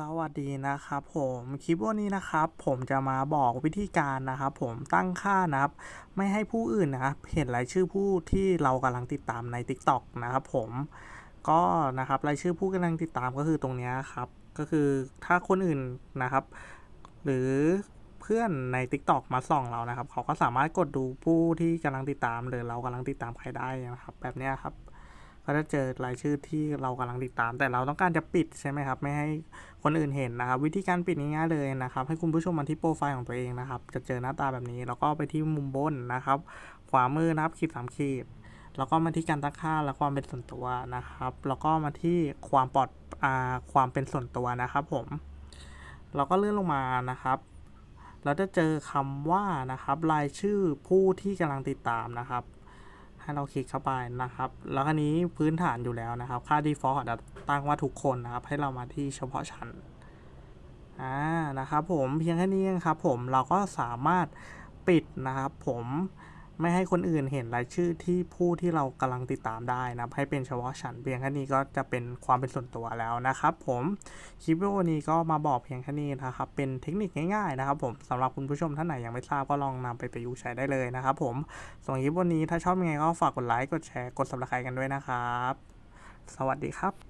สวัสดีนะครับผมคลิปวันนี้นะครับ ผมจะมาบอกวิธีการนะครับ ผมตั้งค่านะครับ ไม่ให้ผู้อื่นนะครับเห็นรายชื่อผู้ที่เรากำลังติดตามใน TikTok นะครับผมก็นะครับรายชื่อผู้กำลังติดตามก็คือตรงนี้ครับ ก็คือถ้าคนอื่นนะครับ หรือเพื่อนใน TikTok มาส่องเรานะครับ เขาก็สามารถกดดูผู้ที่กำลังติดตามหรือเรากำลังติดตามใครได้นะครับ แบบนี้ครับ ก็จะเจอรายชื่อที่เรากำลังติดตาม แต่เราต้องการจะปิดใช่ไหมครับ ไม่ให้คนอื่นเห็นนะครับ วิธีการปิดง่ายๆเลยนะครับ ให้คุณผู้ชมมาที่โปรไฟล์ของตัวเองนะครับ จะเจอหน้าตาแบบนี้ แล้วก็ไปที่มุมบนนะครับ ขวามือนะครับขีดสามขีด แล้วก็มาที่การตั้งค่าและความเป็นส่วนตัวนะครับ แล้วก็มาที่ความปลอดอ่าความเป็นส่วนตัวนะครับผมเราก็เลื่อนลงมานะครับเราจะเจอคำว่านะครับรายชื่อผู้ที่กำลังติดตามนะครับ ให้เราคลิกเข้าไปนะครับ แล้วอันนี้พื้นฐานอยู่แล้วนะครับ ค่า default จะตั้งว่าทุกคนนะครับ ให้เรามาที่เฉพาะชั้นอ่านะครับผมเพียงแค่นี้เองครับผมเราก็สามารถปิดนะครับผม ไม่ให้คนอื่นเห็นรายชื่อที่ผู้ที่เรากำลังติดตามได้นะให้เป็นเฉพาะชั้นเพียงแค่นี้ก็จะเป็นความเป็นส่วนตัวแล้วนะครับ ผมคลิปวิดีโอนี้ก็มาบอกเพียงแค่นี้นะครับเป็นเทคนิคง่ายๆนะครับ ผมสำหรับคุณผู้ชมท่านไหนยังไม่ทราบก็ลองนำไปประยุกต์ใช้ได้เลยนะครับ ผมส่วนคลิปวันนี้ถ้าชอบยังไงก็ฝากกดไลค์กดแชร์กด subscribe กันด้วยนะครับ สวัสดีครับ